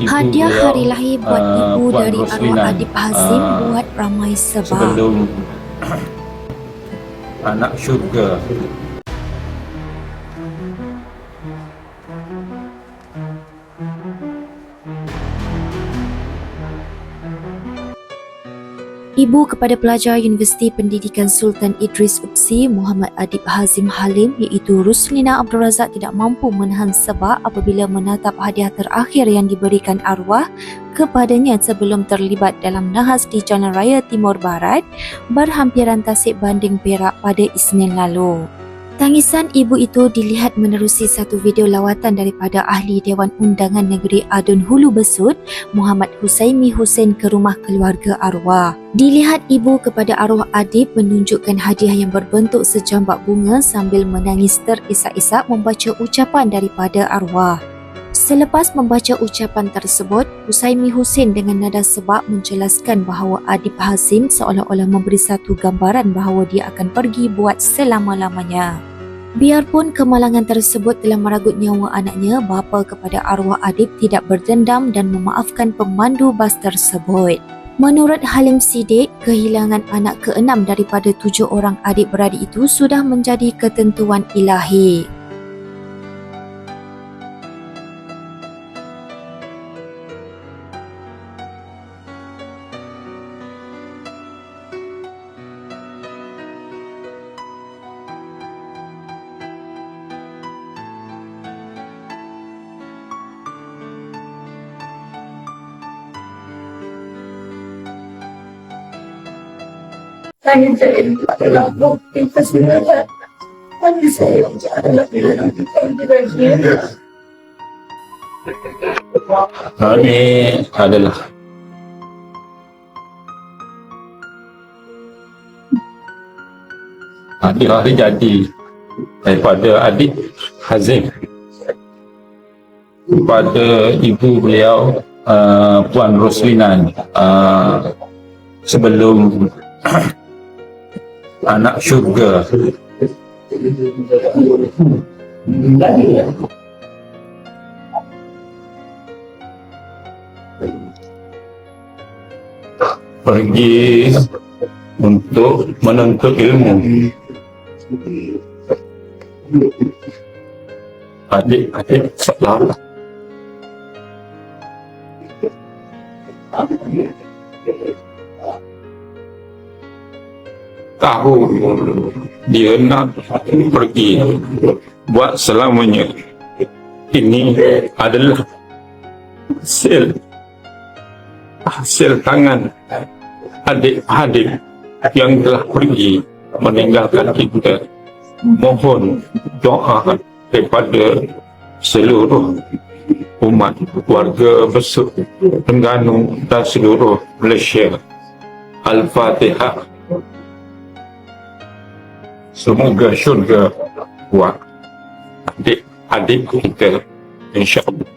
ibu Hadiah beliau, hari lahir buat uh, ibu Puan dari arwah Adib Hazim uh, buat ramai sebab. sebelum anak syurga Ibu kepada pelajar Universiti Pendidikan Sultan Idris Upsi Muhammad Adib Hazim Halim iaitu Ruslina Abdul Razak tidak mampu menahan sebab apabila menatap hadiah terakhir yang diberikan arwah kepadanya sebelum terlibat dalam nahas di Jalan Raya Timur Barat berhampiran tasik banding Perak pada Isnin lalu. Tangisan ibu itu dilihat menerusi satu video lawatan daripada ahli Dewan Undangan Negeri Adun Hulu Besut Muhammad Husaimi Hussein ke rumah keluarga arwah. Dilihat ibu kepada arwah Adib menunjukkan hadiah yang berbentuk secambak bunga sambil menangis terisak-isak membaca ucapan daripada arwah. Selepas membaca ucapan tersebut, Husaimi Hussein dengan nada sebab menjelaskan bahawa Adib Hazim seolah-olah memberi satu gambaran bahawa dia akan pergi buat selama-lamanya. Biarpun kemalangan tersebut telah meragut nyawa anaknya, bapa kepada arwah Adib tidak berdendam dan memaafkan pemandu bas tersebut. Menurut Halim Sidik, kehilangan anak keenam daripada tujuh orang adik-beradik itu sudah menjadi ketentuan ilahi. Saya jadi adalah bukti kesenangan. Bagi saya adalah pilihan yang terakhir. ini adalah hadiah hari jadi daripada adik Hazim kepada ibu beliau uh, Puan Roslina uh, sebelum anak syurga. Pergi untuk menuntut ilmu. Adik-adik salah tahu dia nak pergi buat selamanya. Ini adalah hasil hasil tangan adik-adik yang telah pergi meninggalkan kita. Mohon doa daripada seluruh umat keluarga besar Terengganu dan seluruh Malaysia. Al-Fatihah Semoga syurga buat adik-adik kita insyaAllah